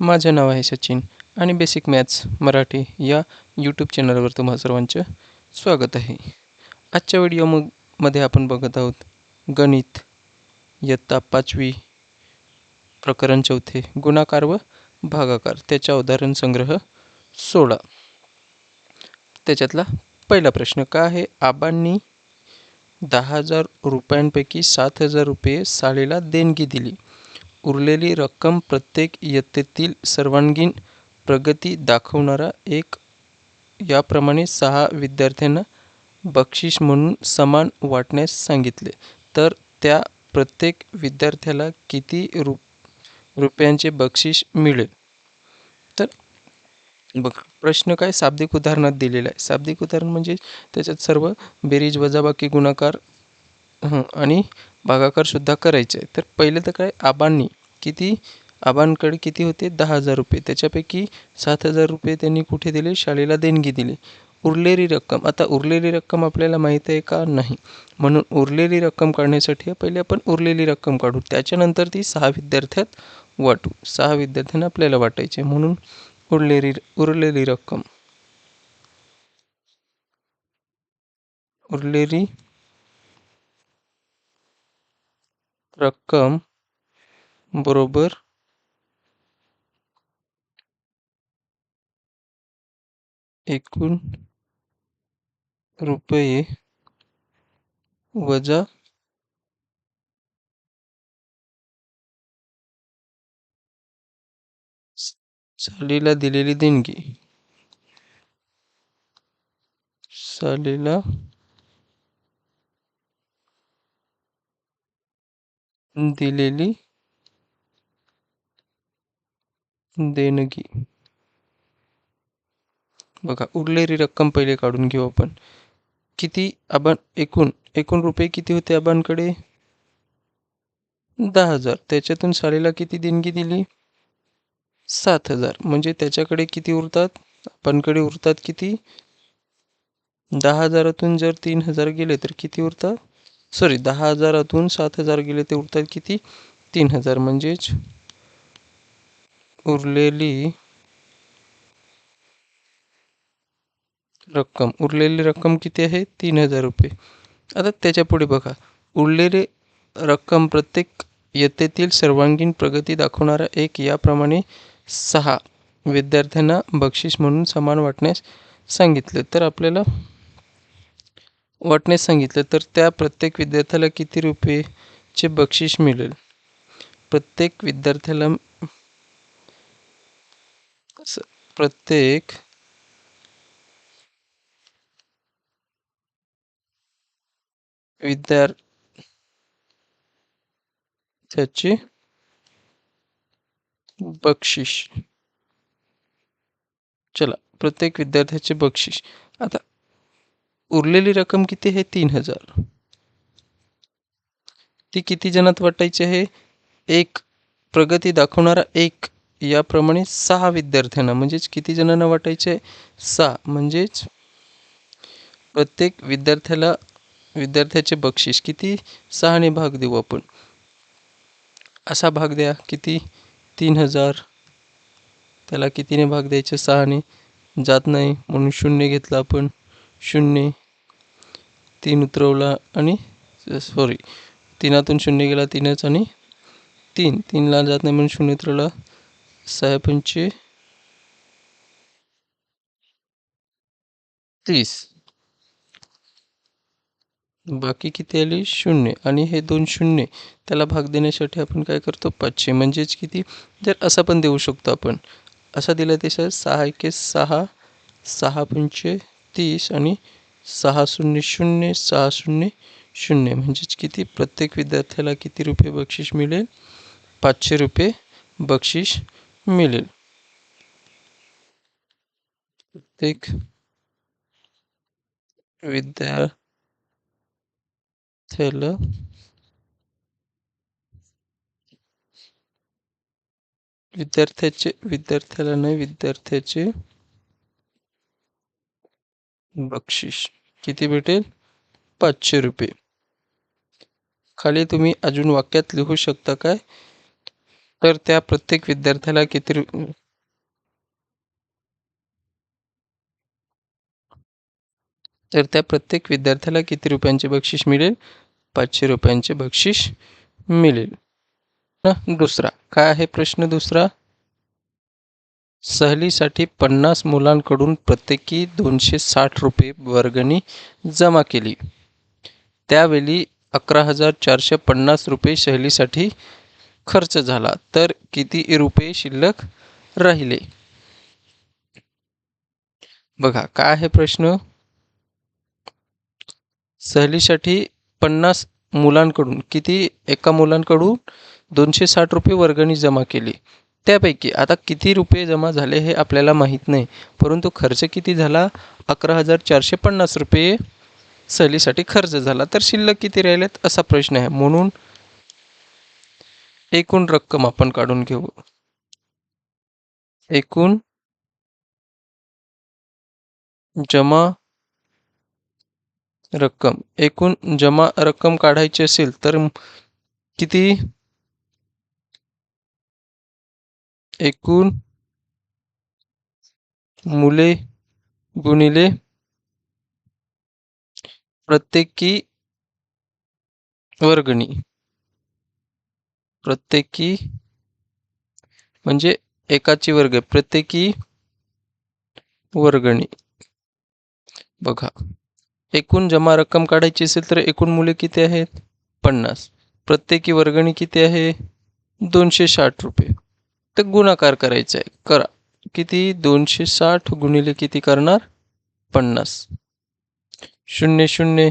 माझं नाव आहे सचिन आणि बेसिक मॅथ्स मराठी या यूट्यूब चॅनलवर तुम्हा सर्वांचं स्वागत आहे. आजच्या व्हिडिओ मग मध्ये आपण बघत आहोत गणित इयत्ता पाचवी प्रकरण चौथे गुणाकार व भागाकार. त्याच्या उदाहरण संग्रह सोळा त्याच्यातला पहिला प्रश्न का आहे आबांनी दहा हजार रुपयांपैकी सात हजार रुपये साळेला देणगी दिली? उरलेली रक्कम प्रत्येक इयत्तेतील सर्वांगीण प्रगती दाखवणारा एक याप्रमाणे सहा विद्यार्थ्यांना बक्षीस म्हणून समान वाटण्यास सांगितले. तर त्या प्रत्येक विद्यार्थ्याला किती रु रुपयांचे बक्षीस मिळेल? तर बघ प्रश्न काय शाब्दिक उदाहरणात दिलेला आहे. शाब्दिक उदाहरण म्हणजे त्याच्यात सर्व बेरीज वजाबाकी गुणाकार आणि भागाकार सुद्धा करायचे. आहे तर पहिले तर काय? आबांनी किती? आबांकडे किती होते? दहा हजार रुपये. त्याच्यापैकी सात हजार रुपये त्यांनी कुठे दिले? शाळेला देणगी दिली. उरलेली रक्कम. आता उरलेली रक्कम आपल्याला माहीत आहे का? नाही. म्हणून उरलेली रक्कम काढण्यासाठी पहिले आपण उरलेली रक्कम काढू. त्याच्यानंतर ती सहा विद्यार्थ्यात वाटू. सहा विद्यार्थ्यांना आपल्याला वाटायचे. म्हणून उरलेली उरलेली रक्कम. उरलेली रक्कम बरोबर. एकूण रुपये वजा सालीला दिलेली देणगी. सालीला दिलेली देणगी. बघा उरलेली रक्कम पहिले काढून घेऊ आपण. किती आपण एकूण एकूण रुपये किती होते आबांकडे दहा हजार. त्याच्यातून सालीला किती देणगी दिली? सात हजार. म्हणजे त्याच्याकडे किती उरतात? आपणकडे उरतात किती? दहा हजारातून जर तीन हजार गेले तर किती उरतात? सॉरी दहा हजारातून सात हजार गेले ते उरतात किती? तीन हजार. म्हणजेच उरलेली रक्कम. उरलेली रक्कम किती आहे? तीन हजार रुपये. आता त्याच्यापुढे बघा. उरलेली रक्कम प्रत्येक इयत्तेतील सर्वांगीण प्रगती दाखवणारा एक याप्रमाणे सहा विद्यार्थ्यांना बक्षीस म्हणून समान वाटण्यास सांगितले. तर आपल्याला वाटण्यास सांगितलं. तर त्या प्रत्येक विद्यार्थ्याला किती रुपयेचे बक्षीस मिळेल? प्रत्येक विद्यार्थ्याला प्रत्येक विद्यार्थ्याची बक्षीस. चला प्रत्येक विद्यार्थ्याचे बक्षीस. आता उरलेली रक्कम किती आहे? तीन हजार. ती किती जणात वाटायची आहे? एक प्रगती दाखवणारा एक याप्रमाणे सहा विद्यार्थ्यांना म्हणजेच किती जणांना वाटायचे? सहा. म्हणजेच प्रत्येक विद्यार्थ्याला विद्यार्थ्याचे बक्षीस किती? सहाने भाग देऊ आपण. असा भाग द्या. किती? तीन हजार. त्याला कितीने भाग द्यायचे? सहाने. जात नाही म्हणून शून्य घेतला आपण. शून्य. तीन उतरवला आणि सॉरी तीनातून शून्य गेला तीनच आणि तीन. तीनला जात नाही म्हणून शून्य उतरवला सहा तीस बाकी किती आली? शून्य. आणि हे दोन शून्य. त्याला भाग देण्यासाठी आपण काय करतो? पाचशे. म्हणजेच किती? जर असा पण देऊ शकतो आपण. असा दिला त्याच्या सहा एके सहा. सहा पंचे तीस आणि सहा शून्य शून्य सहा शून्य शून्य. म्हणजेच किती? प्रत्येक विद्यार्थ्याला किती रुपये बक्षीस मिळेल? पाचशे रुपये बक्षीस मिळेल. प्रत्येक विद्यार्थ्याला विद्यार्थ्याचे विद्यार्थ्याला नाही विद्यार्थ्याचे बक्षीस किती भेटेल? पाचशे रुपये. खाली तुम्ही अजून वाक्यात लिहू शकता काय? तर त्या प्रत्येक विद्यार्थ्याला किती तर त्या प्रत्येक विद्यार्थ्याला किती रुपयांचे बक्षीस मिळेल? पाचशे रुपयांचे बक्षीस मिळेल. दुसरा. काय आहे प्रश्न दुसरा? सहलीसाठी पन्नास मुलांकडून प्रत्येकी दोनशे साठ रुपये वर्गणी जमा केली. त्यावेळी अकरा हजार चारशे पन्नास रुपये सहलीसाठी खर्च झाला तर किती रुपये शिल्लक राहिले? बघा काय आहे प्रश्न? सहलीसाठी पन्नास मुलांकडून किती? एका मुलांकडून दोनशे साठ रुपये वर्गणी जमा केली. त्यापैकी आता किती रुपये जमा झाले हे आपल्याला माहीत नाही परंतु खर्च किती झाला? अकरा हजार चारशे पन्नास रुपये सहलीसाठी खर्च झाला. तर शिल्लक किती राहिलेत असा प्रश्न आहे. म्हणून एकूण रक्कम आपण काढून घेऊ. एकूण जमा रक्कम. एकूण जमा रक्कम काढायची असेल तर किती? एकूण मुले गुणिले प्रत्येकी वर्गणी. प्रत्येकी म्हणजे एकाची वर्ग प्रत्येकी वर्गणी. बघा एकूण जमा रक्कम काढायची असेल तर एकूण मुले किती आहेत पन्नास. प्रत्येकी वर्गणी किती आहे? दोनशे साठ रुपये. तर गुणाकार करायचा आहे. करा. किती? दोनशे साठ गुणिले किती करणार? पन्नास. शून्य शून्य.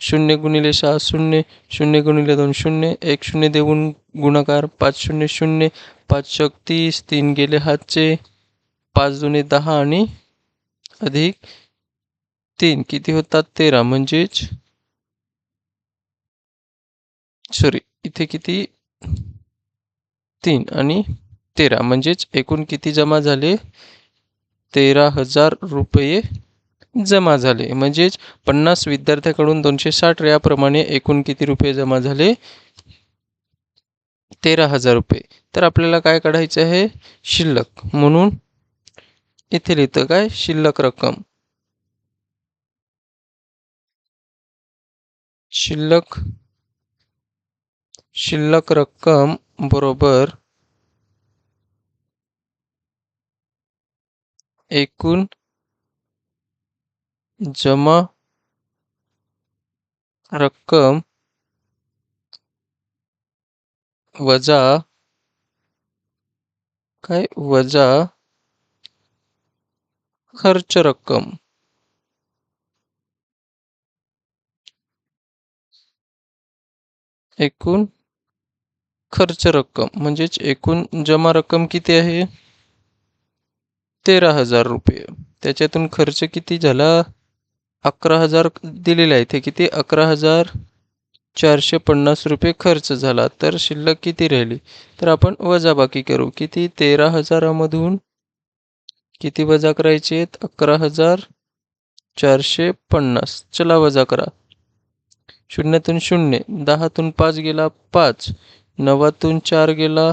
शून्य गुणिले सहा शून्य शून्य गुणिले दोन शून्य एक शून्य देऊन गुणाकार पाच शून्य शून्य पाच शक तीस तीन गेले हातचे पाच दुने दहा आणि अधिक तीन. किती होतात तेरा? म्हणजेच सॉरी इथे किती? तीन आणि तेरा. म्हणजेच एकूण किती जमा झाले? तेरा हजार रुपये जमा झाले. म्हणजेच पन्नास विद्यार्थ्याकडून दोनशे साठ याप्रमाणे एकूण किती रुपये जमा झाले? तेरा हजार रुपये. तर आपल्याला काय काढायचं आहे? शिल्लक. म्हणून इथे लिहितं काय? शिल्लक रक्कम. शिल्लक शिल्लक रक्कम बरोबर एकूण जमा रक्कम वजा काय? वजा खर्च रक्कम. एकूण खर्च रक्कम म्हणजेच एकूण जमा रक्कम किती आहे? तेरा हजार रुपये. त्याच्यातून खर्च किती झाला? अकरा हजार दिलेले आहे. ते किती? अकरा हजार चारशे पन्नास रुपये खर्च झाला. तर शिल्लक किती राहिली? तर आपण वजाबाकी करू. किती? तेरा हजारामधून किती वजा करायचे आहेत? अकरा हजार चारशे पन्नास. चला वजा करा. शून्यातून शून्य दहातून पाच गेला पाच नवातून चार गेला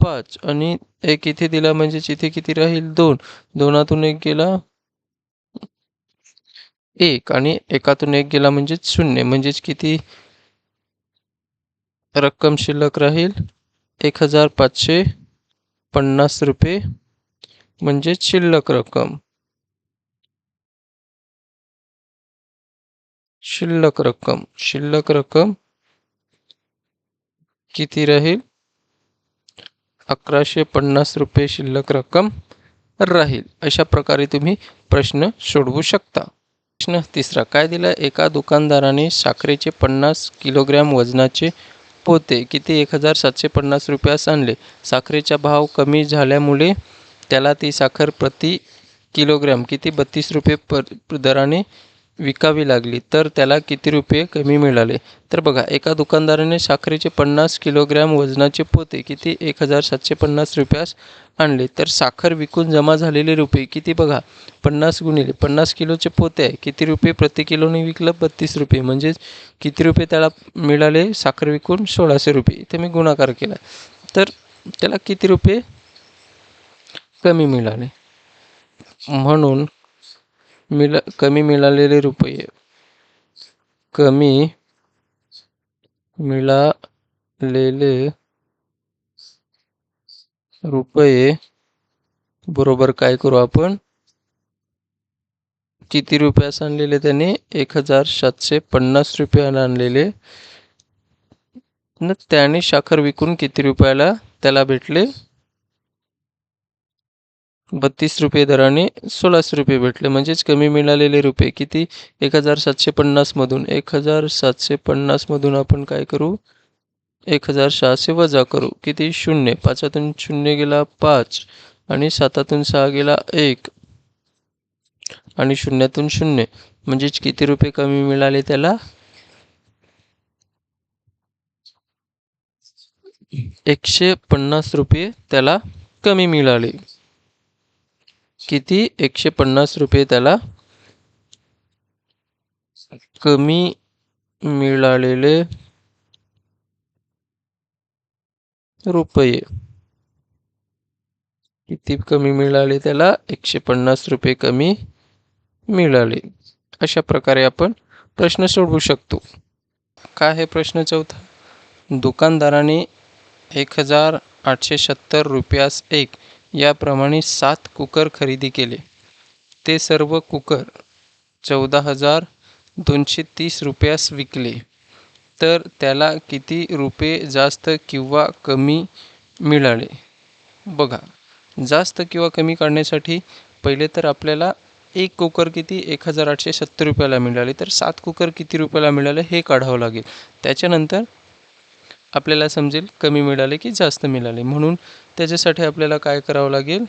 पाच आणि एक इथे दिला म्हणजेच इथे किती राहील? दोन. दोनातून एक गेला एक आणि एकातून एक गेला म्हणजेच शून्य. म्हणजेच किती? रक्कम शिल्लक राहील एक हजार पाचशे पन्नास रुपये. म्हणजेच शिल्लक रक्कम. शिल्लक रक्कम. शिल्लक रक्कम किती राहील? अकराशे पन्नास रुपये शिल्लक रक्कम राहील. अशा प्रकारे तुम्ही प्रश्न सोडवू शकता. प्रश्न तिसरा. काय दिला? एका दुकानदाराने साखरेचे पन्नास किलोग्रॅम वजनाचे पोते किती? एक हजार सातशे पन्नास रुपयास आणले. साखरेचा भाव कमी झाल्यामुळे त्याला ती साखर प्रति किलोग्रॅम किती? बत्तीस रुपये पर दराने विकावी लागली तर त्याला किती रुपये कमी मिळाले? तर बघा एका दुकानदाराने साखरेचे पन्नास किलोग्रॅम वजनाचे पोते किती? एक हजार सातशे पन्नास रुपयास आणले. तर साखर विकून जमा झालेले रुपये किती बघा? पन्नास गुणिले पन्नास किलोचे पोते आहे. किती रुपये प्रति किलोने विकलं? बत्तीस रुपये. म्हणजेच किती रुपये त्याला मिळाले? साखर विकून सोळाशे रुपये. इथे मी गुणाकार केला. तर त्याला किती रुपये कमी मिळाले? म्हणून मिळा कमी मिळालेले रुपये. कमी मिळालेले रुपये बरोबर काय करू आपण? किती रुपयास आणलेले त्याने? एक हजार सातशे पन्नास रुपयाला आणलेले. न त्याने साखर विकून किती रुपयाला त्याला भेटले? बत्तीस रुपये दराने सोळाशे रुपये भेटले. म्हणजेच कमी मिळालेले रुपये किती? एक हजार सातशे पन्नासमधून एक हजार सातशे पन्नासमधून आपण काय करू? एक हजार सहाशे वजा करू. किती? शून्य. पाचातून शून्य गेला पाच आणि सातातून सहा गेला एक आणि शून्यातून शून्य. म्हणजेच किती रुपये कमी मिळाले त्याला? एकशे पन्नास रुपये त्याला कमी मिळाले. किती? एकशे पन्नास रुपये त्याला कमी मिळालेले रुपये. किती कमी मिळाले त्याला? एकशे पन्नास रुपये कमी मिळाले. अशा प्रकारे आपण प्रश्न सोडवू शकतो. काय आहे प्रश्न चौथा? दुकानदाराने एक हजार आठशे सत्तर रुपयास एक याप्रमाणे सात कुकर खरेदी केले. ते सर्व कुकर चौदा हजार दोनशे तीस रुपयास विकले. तर त्याला किती रुपये जास्त किंवा कमी मिळाले? बघा जास्त किंवा कमी काढण्यासाठी पहिले तर आपल्याला एक कुकर किती? एक हजार आठशे सत्तर रुपयाला मिळाले. तर सात कुकर किती रुपयाला मिळाले हे काढावं लागेल. त्याच्यानंतर आपल्याला समजेल कमी मिळाले की जास्त मिळाले. म्हणून त्याच्यासाठी आपल्याला काय करावं लागेल?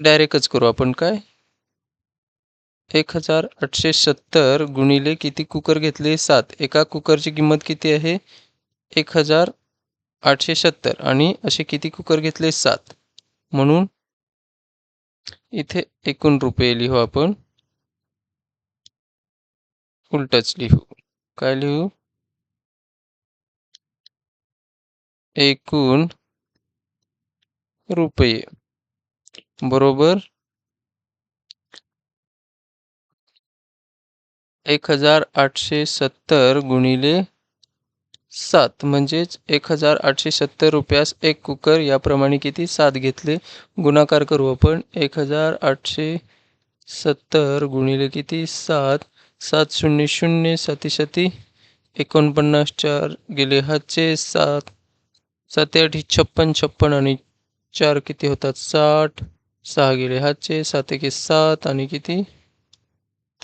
डायरेक्टच करू आपण काय? एक हजार आठशे सत्तर गुणिले किती कुकर घेतले? सात. एका कुकरची किंमत किती आहे? एक हजार आठशे सत्तर. आणि असे किती कुकर घेतले? सात. म्हणून इथे एकूण रुपये लिहू आपण. उलटच लिहू. काय लिहू? एकूण रुपये. बरोबर? एक हजार आठशे सत्तर गुणिले सात म्हणजेच एक हजार आठशे सत्तर रुपयास एक कुकर याप्रमाणे किती? सात घेतले. गुणाकार करू आपण. एक हजार आठशे सत्तर गुणिले किती? सात. सात शून्य शून्य साती साती एकोणपन्नास चार गेले. हातचे सात सात आठ छप्पन छप्पन आणि चार किती होतात? साठ सहा गेले. हातचे सात एके सात आणि किती?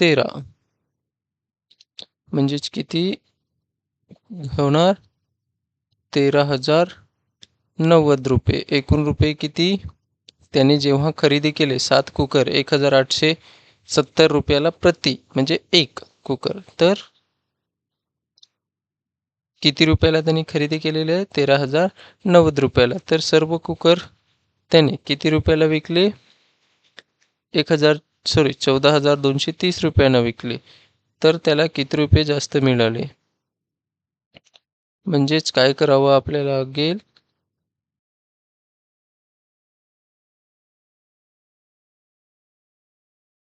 तेरा. म्हणजेच किती होणार? तेरा हजार नव्वद रुपये. एकूण रुपये किती? त्याने जेव्हा खरेदी केले सात कुकर एक हजार आठशे सत्तर रुपयाला प्रति म्हणजे एक कुकर. तर किती रुपयाला त्यांनी खरेदी केलेले आहे? तेरा हजार नव्वद रुपयाला. तर सर्व कुकर त्याने किती रुपयाला विकले? एक हजार सॉरी चौदा हजार दोनशे तीस रुपयानं विकले. तर त्याला किती रुपये जास्त मिळाले? म्हणजेच काय करावं आपल्याला लागेल?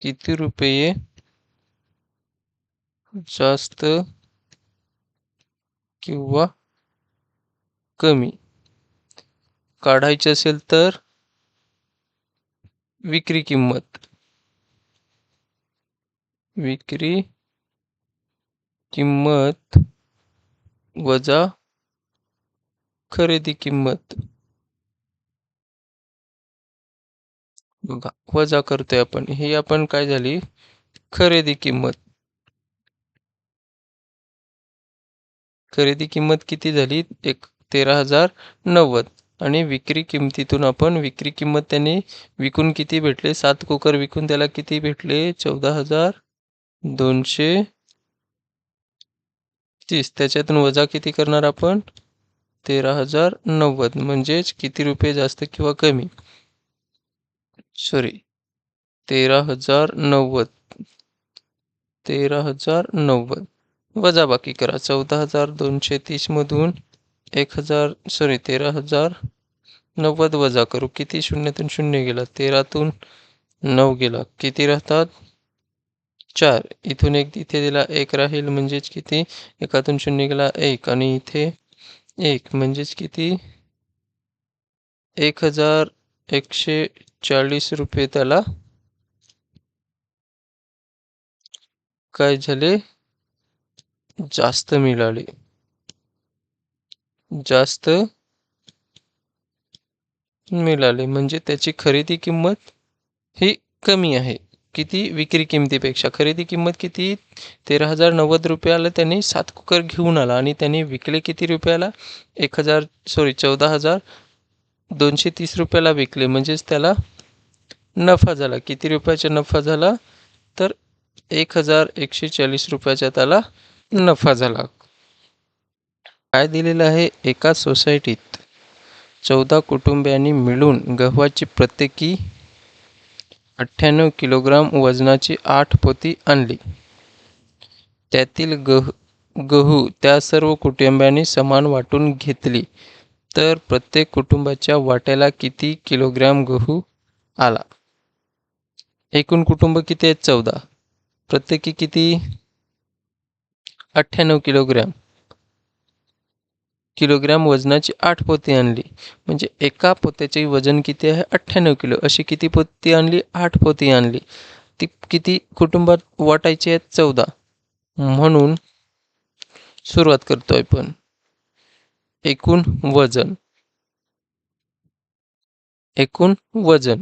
किती रुपये? जास्त. किंवा कमी. काढायची असेल तर विक्री किंमत. विक्री किंमत वजा खरेदी किंमत. बघा वजा करतोय आपण. ही आपण काय झाली? खरेदी किंमत. खरेदी किंमत किती झाली? एक तेरा हजार नव्वद. आणि विक्री किमतीतून आपण विक्री किंमत त्याने विकून किती भेटले? सात कुकर विकून त्याला किती भेटले? चौदा हजार दोनशे तीस. त्याच्यातून वजा किती करणार आपण? तेरा हजार नव्वद. म्हणजेच किती रुपये जास्त किंवा कमी? सॉरी तेरा हजार नव्वद. तेरा हजार नव्वद. वजा बाकी करा. चौदा हजार दोनशे तीसमधून एक हजार सॉरी तेरा हजार नव्वद वजा करू. किती शून्यातून शून्य गेला? तेरातून नऊ गेला. किती राहतात? चार. इथून एक इथे दिला एक राहील म्हणजेच किती? एकातून शून्य गेला एक. आणि इथे एक म्हणजेच किती? एक हजार एकशे चाळीस रुपये त्याला. काय झाले? जास्त मिळाले. जास्त मिळाले. म्हणजे त्याची खरेदी किंमत ही कमी आहे. किती? विक्री किमतीपेक्षा. खरेदी किंमत किती? तेरा हजार नव्वद रुपयाला त्यांनी सात कुकर घेऊन आला आणि त्यांनी विकले किती रुपयाला? एक हजार सॉरी चौदा हजार दोनशे तीस रुपयाला विकले. म्हणजेच त्याला नफा झाला. किती रुपयाचा नफा झाला? तर एक हजार एकशे चाळीस रुपयाचा त्याला नफा झाला. काय दिलेलं आहे? एका सोसायटीत चौदा कुटुंबियांनी मिळून गव्हाची प्रत्येकी अठ्ठ्याण्णव किलोग्राम वजनाची आठ पोती आणली. त्यातील गह गहू त्या सर्व कुटुंबियांनी समान वाटून घेतली. तर प्रत्येक कुटुंबाच्या वाट्याला किती किलोग्रॅम गहू आला? एकूण कुटुंब किती आहेत? चौदा. प्रत्येकी किती? अठ्ठ्याण्णव किलोग्रॅम. किलोग्रॅम वजनाची आठ पोती आणली. म्हणजे एका पोत्याचे वजन किती आहे? अठ्ठ्याण्णव किलो. अशी किती पोती आणली? आठ पोती आणली. ती किती कुटुंबात वाटायची आहेत चौदा. म्हणून सुरुवात करतोय पण एकूण वजन. एकूण वजन.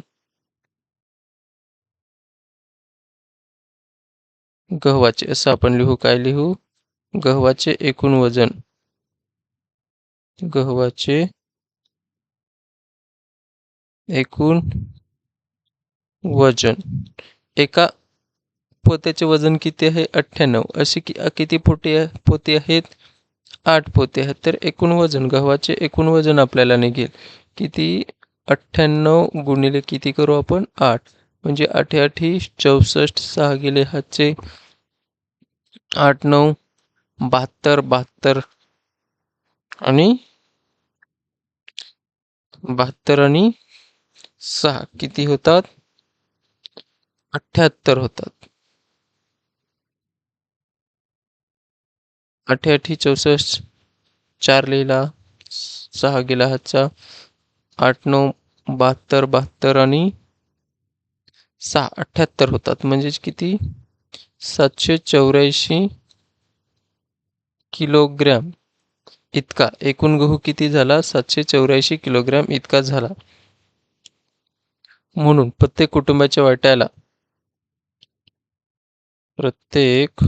गव्हाचे असं आपण लिहू. काय लिहू? गव्हाचे एकूण वजन. गव्हाचे एकूण वजन. एका पोत्याचे वजन किती आहे? अठ्ठ्याण्णव. असे कि किती पोटे पोते आहेत? आठ पोते आहेत. तर एकूण वजन गव्हाचे एकूण वजन आपल्याला निघेल. किती? अठ्ठ्याण्णव गुणिले किती करू आपण? आठ. म्हणजे आठ आठी चौसष्ट सहा गेले हातचे आठ नऊ बहात्तर बहात्तर आणि बहात्तर आणि सहा किती होतात? अठ्ठ्याहत्तर होतात. अठ्याठी चौसष्ट चार लिहिला सहा गेला हातचा आठ नऊ बहात्तर बहात्तर आणि सहा अठ्ठ्याहत्तर होतात. म्हणजेच किती? सातशे चौऱ्याऐंशी किलोग्रॅम इतका. एकूण गहू किती झाला? सातशे चौऱ्याऐंशी किलोग्रॅम इतका झाला. म्हणून प्रत्येक कुटुंबाच्या वाट्याला प्रत्येक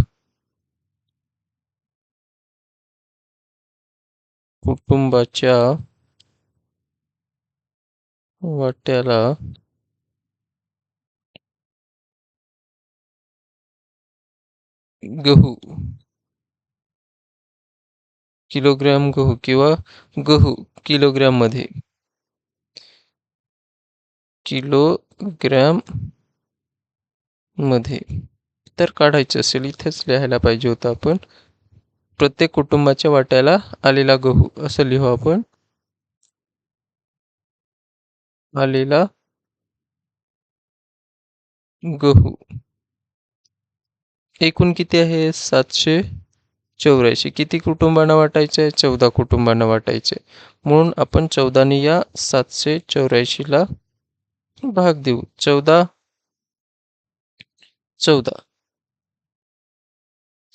कुटुंबाच्या वाट्याला गहू. किलोग्रॅम गहू किंवा गहू किलोग्रॅममध्ये किलोग्रॅममध्ये. तर काढायचं असेल इथेच लिहायला पाहिजे होतं आपण. प्रत्येक कुटुंबाच्या वाट्याला आलेला गहू असं लिहू आपण. आलेला गहू. एकूण किती आहे? सातशे चौऱ्याऐंशी. किती कुटुंबांना वाटायचे? चौदा कुटुंबांना वाटायचे. म्हणून आपण चौदाने या सातशे चौऱ्याऐंशीला भाग देऊ. चौदा चौदा.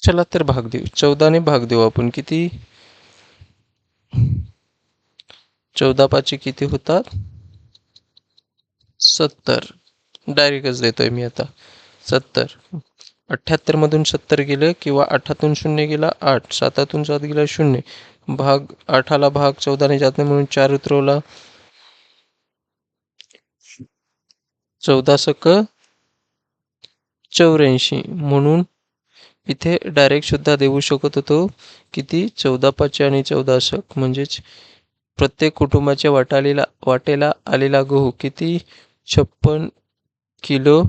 चला तर भाग देऊ. चौदाने भाग देऊ आपण. किती? चौदा पाचशे किती होतात? सत्तर. डायरेक्टच देतोय मी आता. सत्तर. अठ्ठ्याहत्तरमधून सत्तर गेलं किंवा आठातून शून्य गेला आठ. सातातून सात गेला शून्य. भाग आठाला भाग चौदाने जात नाही म्हणून चार उतरवला. चौदा सक चौऱ्याऐंशी म्हणून इथे डायरेक्ट सुद्धा देऊ शकत होतो किती? चौदा पाचशे आणि चौदा शक म्हणजेच प्रत्येक कुटुंबाच्या वाटालेला वाटेला आलेला गहू किती? छप्पन किलो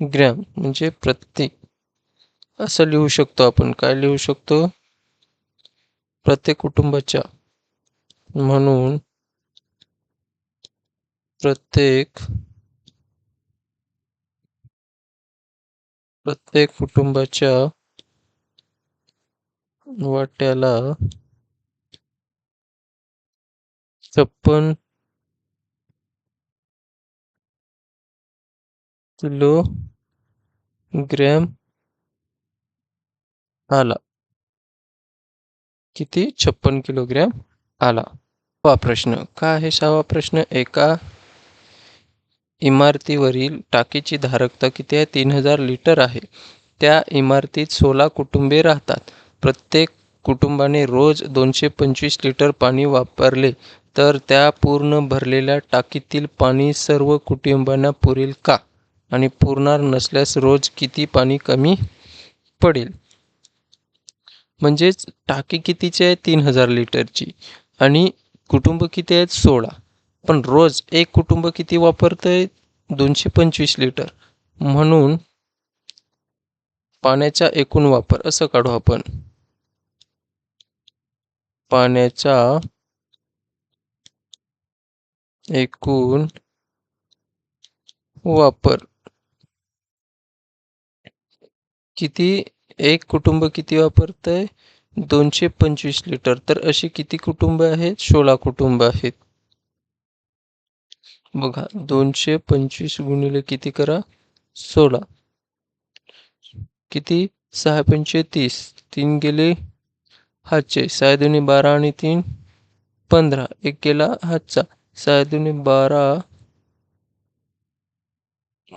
ग्रॅम म्हणजे प्रत्येक असं लिहू शकतो आपण. काय लिहू शकतो? प्रत्येक कुटुंबाच्या. म्हणून प्रत्येक प्रत्येक कुटुंबाच्या वाट्याला छप्पन किलो ग्रॅम आला किती? छप्पन किलोग्रॅम? आला. वा प्रश्न. काय आहे सहावा प्रश्न? एका इमारतीवरील टाकीची धारकता किती आहे? तीन हजार लिटर आहे. त्या इमारतीत सोळा कुटुंबे राहतात. प्रत्येक कुटुंबाने रोज दोनशे पंचवीस लिटर पाणी वापरले. तर त्या पूर्ण भरलेल्या टाकीतील पाणी सर्व कुटुंबांना पुरेल का? आणि पुरणार नसल्यास रोज किती पाणी कमी पडेल? म्हणजेच टाकी कितीची आहे? तीन हजार लिटरची. आणि कुटुंब किती आहेत? सोळा. पण रोज एक कुटुंब किती वापरतंय? दोनशे पंचवीस लिटर. म्हणून पाण्याचा एकूण वापर असं काढू आपण. पाण्याचा एकूण वापर. किती एक कुटुंब किती वापरतंय? दोनशे पंचवीस लिटर. तर अशी किती कुटुंब आहेत? सोळा कुटुंब आहेत. बघा दोनशे पंचवीस गुणिले किती करा? सोळा. किती? सहा पंचे तीस. तीन गेले हातचे सहा दोन्ही बारा आणि तीन पंधरा. एक गेला हातचा. सहा दोन्ही बारा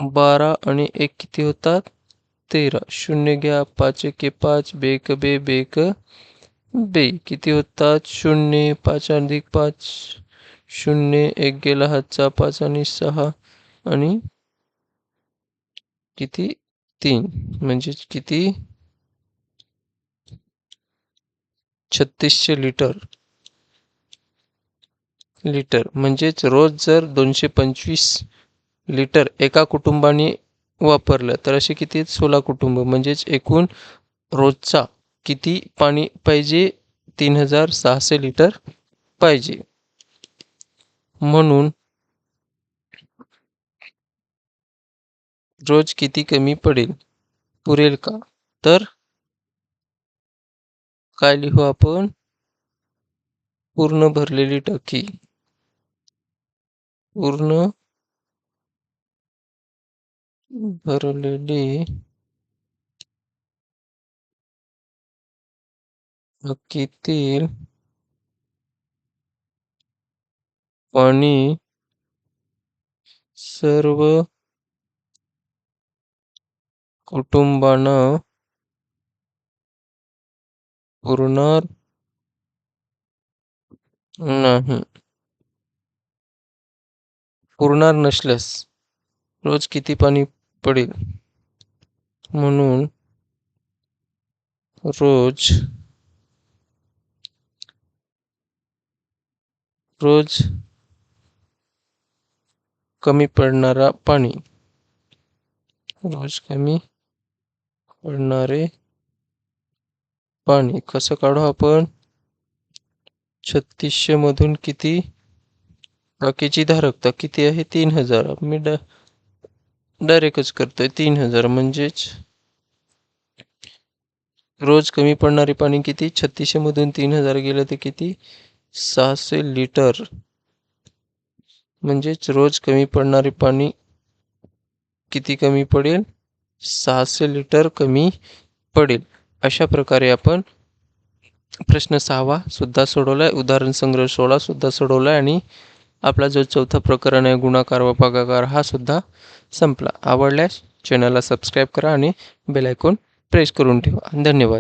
बारा आणि एक किती होतात? तेरा शून्य घ्या पाच एके पाच बेक बे बेक बे. किती होतात? शून्य पाच अधिक पाच शून्य एक गेला हातचा पाच आणि सहा. आणि किती? तीन. म्हणजे किती? छत्तीसशे लिटर. लिटर. म्हणजेच रोज जर दोनशे पंचवीस लिटर एका कुटुंबाने वापरलं. तर असे किती सोळा कुटुंब. म्हणजेच एकूण रोजचा किती पाणी पाहिजे? तीन हजार सहाशे लिटर पाहिजे. म्हणून रोज किती कमी पडेल? पुरेल का? तर काय लिहू आपण? पूर्ण भरलेली टाकी पूर्ण भरलेली. हकीतील पाणी सर्व कुटुंबांना पुरणार नाही. पुरणार नसल्यास रोज किती पाणी पडेल. म्हणून रोज रोज कमी पडणारा पाणी रोज कमी पडणारे पाणी. कसं काढू आपण? छत्तीसशे मधून किती? टाकीची धारकता किती आहे? तीन हजार. मी डा डायरेक्टच करतोय. तीन हजार म्हणजेच रोज कमी पडणारे पाणी किती? छत्तीसशे मधून तीन हजार गेलं तर किती? सहाशे लिटर. म्हणजेच रोज कमी पडणारे पाणी किती कमी पडेल? सहाशे लिटर कमी पडेल. अशा प्रकारे आपण प्रश्न सहावा सुद्धा सोडवला आहे उदाहरण संग्रह सोळा सुद्धा सोडवला आहे आणि आपला जो चौथा प्रकरण आहे गुणाकार व भागाकार हा सुद्धा संपला. आवडल्यास चॅनलला सबस्क्राईब करा आणि बेलायकॉन प्रेस करून ठेवा. धन्यवाद.